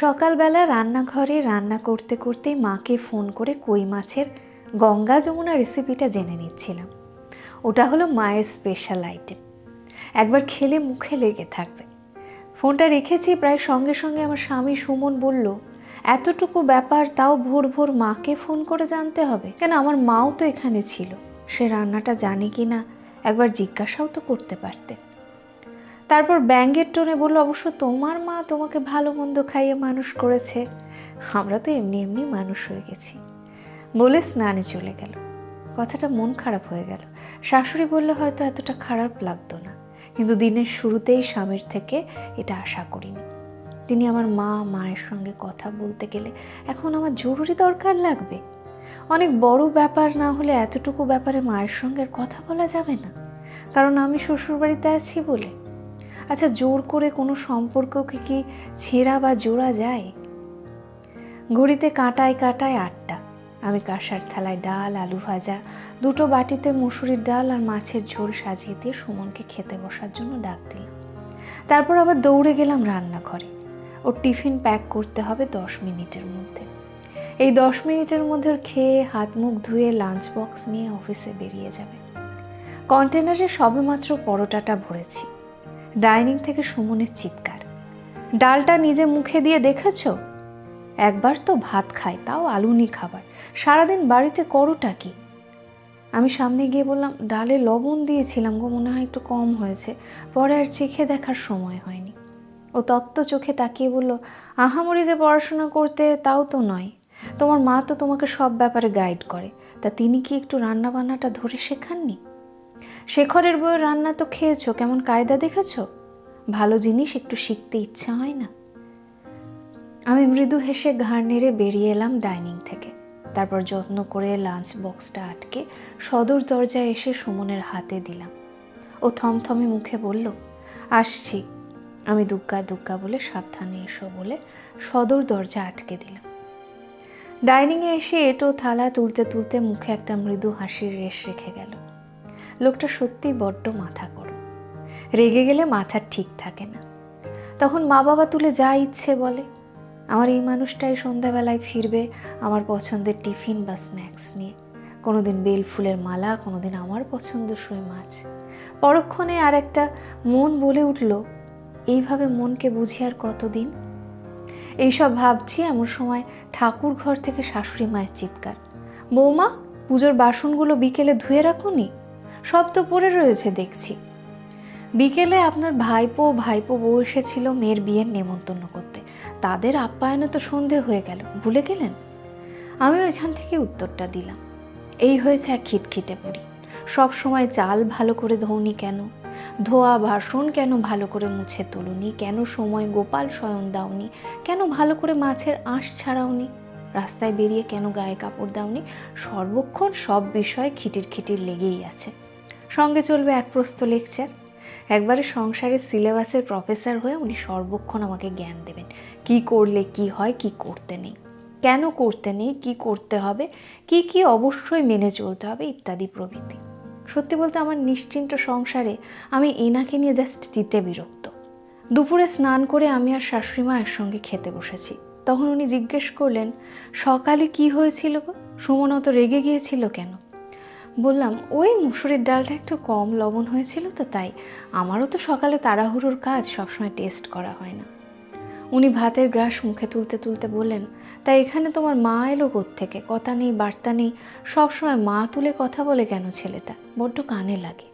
সকালবেলা রান্নাঘরে রান্না করতে করতেই মাকে ফোন করে কই মাছের গঙ্গা যমুনা রেসিপিটা জেনে নিচ্ছিলাম। ওটা হলো মায়ের স্পেশাল আইটেম একবার খেলে মুখে লেগে থাকবে। ফোনটা রেখেছি, প্রায় সঙ্গে সঙ্গে আমার স্বামী সুমন বলল, এতটুকু ব্যাপার, তাও ভোর ভোর মাকে ফোন করে জানতে হবে? কেন, আমার মাও তো এখানে ছিল। সে রান্নাটা জানে কি না একবার জিজ্ঞাসাও তো করতে পারতে। তারপর ব্যাঙ্গের টোনে বলল, অবশ্য তোমার মা তোমাকে ভালো মন্দ খাইয়ে মানুষ করেছে। আমরা তো এমনি এমনি মানুষ হয়ে গেছি। বলে স্নানে চলে গেল। কথাটা মন খারাপ হয়ে গেল। শাশুড়ি বললে, হয়তো এতটা খারাপ লাগতো না। কিন্তু দিনের শুরুতেই স্বামীর থেকে এটা আশা করিনি। তিনি আমার মা, মায়ের সঙ্গে কথা বলতে গেলে এখন আমার জরুরি দরকার লাগবে। অনেক বড় ব্যাপার না হলে এতটুকু ব্যাপারে মায়ের সঙ্গে কথা বলা যাবে না। কারণ আমি শ্বশুরবাড়িতে আছি বলে আচ্ছা জোর করে কোনো সম্পর্ককে কি ছেঁড়া বা জোড়া যায়? ঘড়িতে কাঁটায় কাঁটায় আটটা। আমি কাঁসার থালায় ডাল, আলু ভাজা, দুটো বাটিতে মুসুরির ডাল আর মাছের ঝোল সাজিয়ে দিয়ে সুমনকে খেতে বসার জন্য ডাক দিলাম। তারপর আবার দৌড়ে গেলাম রান্নাঘরে। ওর টিফিন প্যাক করতে হবে দশ মিনিটের মধ্যে। এই দশ মিনিটের মধ্যে ওর খেয়ে হাত মুখ ধুয়ে লাঞ্চ বক্স নিয়ে অফিসে বেরিয়ে যাবে। কন্টেনারে সবেমাত্র পরোটাটা ভরেছি। ডাইনিং থেকে সুমনের চিৎকার। ডালটা নিজে মুখে দিয়ে দেখেছ? একবার তো ভাত খায় তাও আলুনি খাবার। সারাদিন বাড়িতে করোটা কি? আমি সামনে গিয়ে বললাম, ডালে লবণ দিয়েছিলাম গো, মনে হয় একটু কম হয়েছে। পরে আর চেখে দেখার সময় হয়নি। ও তত্ত্ব চোখে তাকিয়ে বলল, আহামরি যে পড়াশোনা করতে, তাও তো নয়। তোমার মা তো তোমাকে সব ব্যাপারে গাইড করে। তা তিনি কি একটু রান্না বান্নাটা ধরে শেখাননি? শেখরের বইয়ের রান্না তো খেয়েছো, কেমন কায়দা দেখেছ? ভালো জিনিস একটু শিখতে ইচ্ছা হয় না। আমি মৃদু হেসে ঘাড় নেড়ে বেরিয়ে এলাম ডাইনিং থেকে। তারপর যত্ন করে লাঞ্চ বক্সটা আটকে সদর দরজায় এসে সুমনের হাতে দিলাম। ও থমথমে মুখে বলল, আসছি। আমি দুগ্গা দুগ্গা বলে সাবধানে এসো বলে সদর দরজা আটকে দিলাম। ডাইনিংয়ে এসে এটো থালা তুলতে তুলতে মুখে একটা মৃদু হাসির রেশ রেখে গেল। লোকটা সত্যি বড্ড মাথা করো রেগে গেলে মাথা ঠিক থাকে না। তখন মা বাবা তুলে যা ইচ্ছে বলে। আমার এই মানুষটাই সন্ধ্যাবেলায় ফিরবে আমার পছন্দের টিফিন বা স্ন্যাক্স নিয়ে। কোনোদিন বেল ফুলের মালা, কোনোদিন আমার পছন্দ পছন্দসই মাছ। পরক্ষণে আর একটা মন বলে উঠল, এইভাবে মনকে বুঝি আর কতদিন? এইসব ভাবছি এমন সময় ঠাকুর ঘর থেকে শাশুড়ি মায়ের চিৎকার, বৌমা, পুজোর বাসনগুলো বিকেলে ধুয়ে রাখুনি? সব তো পড়ে রয়েছে, দেখছি। বিকেলে আপনার ভাইপো ভাইপো বউ এসেছিল মেয়ের বিয়ের নেমন্তন্ন করতে। তাদের আপ্যায়নে তো সন্ধে হয়ে গেল, ভুলে গেলেন? আমিও এখান থেকে উত্তরটা দিলাম। এই হয়েছে এক খিটখিটে পুরি। সব সময় চাল ভালো করে ধৌনি কেন? ধোয়া বাসন কেন ভালো করে মুছে তুলুনি? কেন সময় গোপাল শয়ন দাওনি? কেন ভালো করে মাছের আঁশ ছাড়াওনি? রাস্তায় বেরিয়ে কেন গায়ে কাপড় দাওনি? সর্বক্ষণ সব বিষয়ে খিটির খিটির লেগেই আছে। সঙ্গে চলবে এক প্রস্ত লেকচার একবারে সংসারের সিলেবাসের প্রফেসর হয়ে উনি সর্বক্ষণ আমাকে জ্ঞান দেবেন। কি করলে কি হয়, কি করতে নেই, কেন করতে নেই, কি করতে হবে, কি কি অবশ্যই মেনে চলতে হবে ইত্যাদি প্রভৃতি। সত্যি বলতে আমার নিশ্চিন্ত সংসারে আমি এনাকে নিয়ে জাস্ট দিতে বিরক্ত। দুপুরে স্নান করে আমি আর শাশুড়ি মা একসঙ্গে খেতে বসেছি। তখন উনি জিজ্ঞেস করলেন, সকালে কি হয়েছিল গো? সুমন অত রেগে গিয়েছিল কেন? বললাম, ওই মুসুরির ডালটা একটু কম লবণ হয়েছিল তো তাই। আমারও তো সকালে তাড়াহুড়োর কাজ, সবসময় টেস্ট করা হয় না। উনি ভাতের গ্রাস মুখে তুলতে তুলতে বললেন তাই এখানে তোমার মা এলো থেকে কথা নেই, বার্তা নেই। সবসময় মা তুলে কথা বলে কেন ছেলেটা? বড্ড কানে লাগে।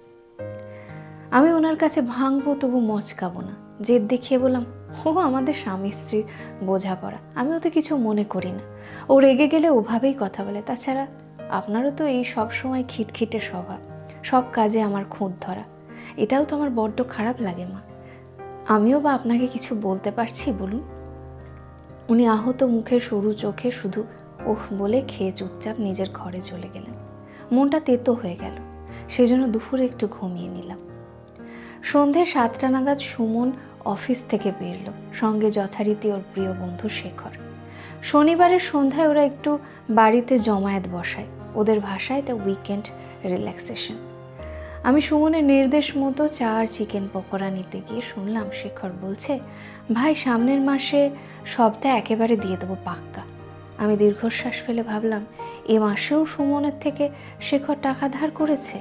আমি ওনার কাছে ভাঙবো তবু মচকাবো না। জেদ দেখিয়ে বললাম, ও আমাদের স্বামী স্ত্রীর বোঝাপড়া। আমিও তো কিছু মনে করি না। ও রেগে গেলে ওভাবেই কথা বলে। তাছাড়া আপনারও তো এই সব সময় খিটখিটে স্বভাব। সব কাজে আমার খুঁত ধরা। এটাও তো আমার বড্ড খারাপ লাগে, মা। আমিও বা আপনাকে কিছু বলতে পারছি, বলুন? উনি আহত মুখে, সরু চোখে শুধু ওহ বলে খেয়ে চুপচাপ নিজের ঘরে চলে গেলেন। মনটা তেতো হয়ে গেল। সেই জন্য দুপুরে একটু ঘুমিয়ে নিলাম। সন্ধে সাতটা নাগাদ সুমন অফিস থেকে বেরল, সঙ্গে যথারীতি ওর প্রিয় বন্ধু শেখর। শনিবারের সন্ধ্যায় ওরা একটু বাড়িতে জমায়েত বসায়। ওদের ভাষায় এটা উইকেন্ড রিল্যাক্সেশন আমি সুমনের নির্দেশ মতো চা আর চিকেন পকোড়া নিতে গিয়ে শুনলাম শেখর বলছে, ভাই, সামনের মাসে সবটা একেবারে দিয়ে দেবো পাক্কা। আমি দীর্ঘশ্বাস ফেলে ভাবলাম, এ মাসেও সুমনের থেকে শেখর টাকা ধার করেছে?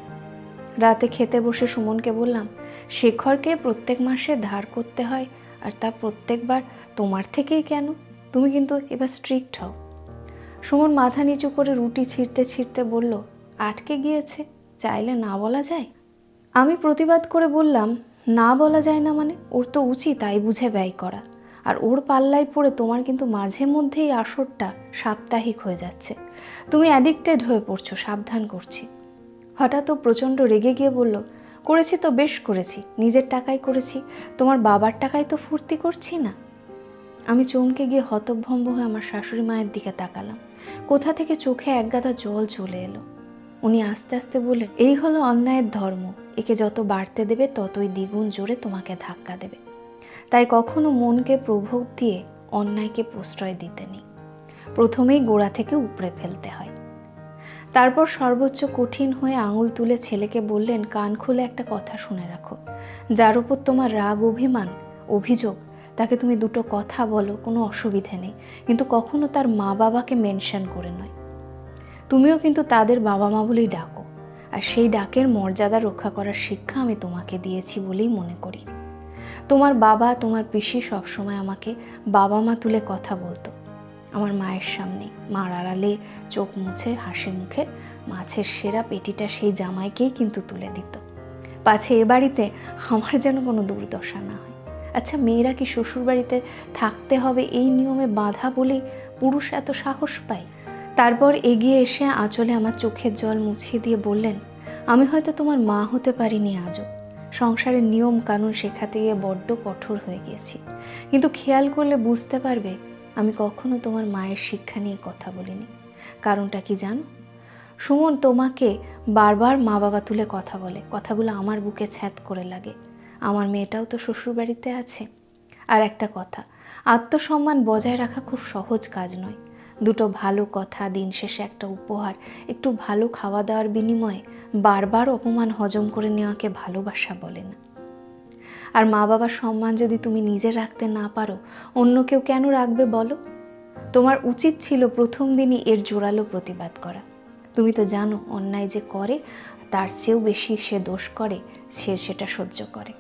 রাতে খেতে বসে সুমনকে বললাম, শেখরকে প্রত্যেক মাসে ধার করতে হয়, আর তা প্রত্যেকবার তোমার থেকেই কেন? তুমি কিন্তু এবার স্ট্রিক্ট হও। সুমন মাথা নিচু করে রুটি ছিঁড়তে ছিঁড়তে বলল, আটকে গিয়েছে, চাইলে না বলা যায়? আমি প্রতিবাদ করে বললাম, না বলা যায় না মানে? ওর তো উচিত তাই বুঝে ব্যয় করা। আর ওর পাল্লায় পড়ে তোমার কিন্তু মাঝে মধ্যেই আসরটা সাপ্তাহিক হয়ে যাচ্ছে। তুমি অ্যাডিক্টেড হয়ে পড়ছো, সাবধান করছি। হঠাৎ ও প্রচণ্ড রেগে গিয়ে বলল, করেছি তো বেশ করেছি, নিজের টাকায় করেছি। তোমার বাবার টাকায় তো ফুর্তি করছি না। আমি চমকে গিয়ে হতভম্ব হয়ে আমার শাশুড়ি মায়ের দিকে তাকালাম। কোথা থেকে চোখে একগাদা জল চলে এলো? উনি আস্তে আস্তে বললেন, এই হলো অন্যায়ের ধর্ম। একে যত বাড়তে দেবে, ততই দ্বিগুণ জোরে তোমাকে ধাক্কা দেবে। তাই কখনো মনকে প্রভোগ দিয়ে অন্যায়কে প্রশ্রয় দিতে নেই। প্রথমেই গোড়া থেকে উপড়ে ফেলতে হয়। তারপর সর্বোচ্চ কঠিন হয়ে আঙুল তুলে ছেলেকে বললেন, কান খুলে একটা কথা শুনে রাখো। যার উপর তোমার রাগ, অভিমান, অভিযোগ তাকে তুমি দুটো কথা বলো, কোনো অসুবিধে নেই। কিন্তু কখনো তার মা বাবাকে মেনশন করে নয়। তুমিও কিন্তু তাদের বাবা মা বলেই ডাকো। আর সেই ডাকের মর্যাদা রক্ষা করার শিক্ষা আমি তোমাকে দিয়েছি বলেই মনে করি। তোমার বাবা, তোমার পিসি সবসময় আমাকে বাবা মা তুলে কথা বলতো। আমার মায়ের সামনে মার আড়ালে চোখ মুছে হাসি মুখে মাছের সেরা পেটিটা সেই জামাইকেই কিন্তু তুলে দিত। পাছে এ বাড়িতে আমার যেন কোনো দুর্দশা না হয়। আচ্ছা মেয়েরা কি শ্বশুরবাড়িতে থাকতে হবে এই নিয়মে বাধা বলেই পুরুষ এত সাহস পায়? তারপর এগিয়ে এসে আঁচলে আমার চোখের জল মুছিয়ে দিয়ে বললেন, আমি হয়তো তোমার মা হতে পারিনি আজও। সংসারের নিয়ম কানুন শেখাতে গিয়ে বড্ড কঠোর হয়ে গিয়েছি। কিন্তু খেয়াল করলে বুঝতে পারবে, আমি কখনো তোমার মায়ের শিক্ষা নিয়ে কথা বলিনি। কারণটা কি জানো? সুমন তোমাকে বারবার মা বাবা তুলে কথা বলে। কথাগুলো আমার বুকে ছ্যাদ করে লাগে। আমার মেয়েটাও তো শ্বশুরবাড়িতে আছে। আর একটা কথা, আত্মসম্মান বজায় রাখা খুব সহজ কাজ নয়। দুটো ভালো কথা, দিন শেষে একটা উপহার, একটু ভালো খাওয়া দাওয়ার বিনিময়ে বারবার অপমান হজম করে নেওয়াকে ভালোবাসা বলে না। আর মা বাবার সম্মান যদি তুমি নিজে রাখতে না পারো, অন্য কেউ কেন রাখবে বলো? তোমার উচিত ছিল প্রথম দিনই এর জোরালো প্রতিবাদ করা। তুমি তো জানো, অন্যায় যে করে, তার চেয়েও বেশি সে দোষ করে, সে সেটা সহ্য করে।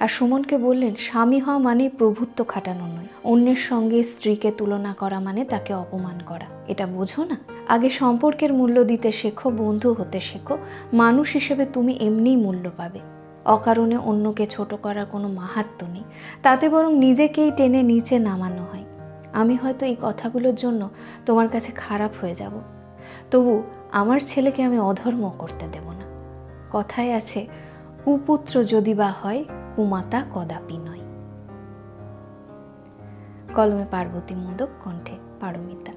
আর সুমনকে বললেন, স্বামী হওয়া মানে প্রভুত্ব খাটানো নয়। অন্যের সঙ্গে স্ত্রীকে তুলনা করা মানে তাকে অপমান করা। এটা বোঝো না? আগে সম্পর্কের মূল্য দিতে শেখো, বন্ধু হতে শেখো। মানুষ হিসেবে তুমি এমনিই মূল্য পাবে। অকারণে অন্যকে ছোট করার কোনো মাহাত্ম নেই। তাতে বরং নিজেকেই টেনে নিচে নামানো হয়। আমি হয়তো এই কথাগুলোর জন্য তোমার কাছে খারাপ হয়ে যাব। তবু আমার ছেলেকে আমি অধর্ম করতে দেব না। কথায় আছে, কুপুত্র যদি বা হয় কুমাতা কদাপি নয়। কলমে পার্বতী মোদক কণ্ঠে পারমিতা।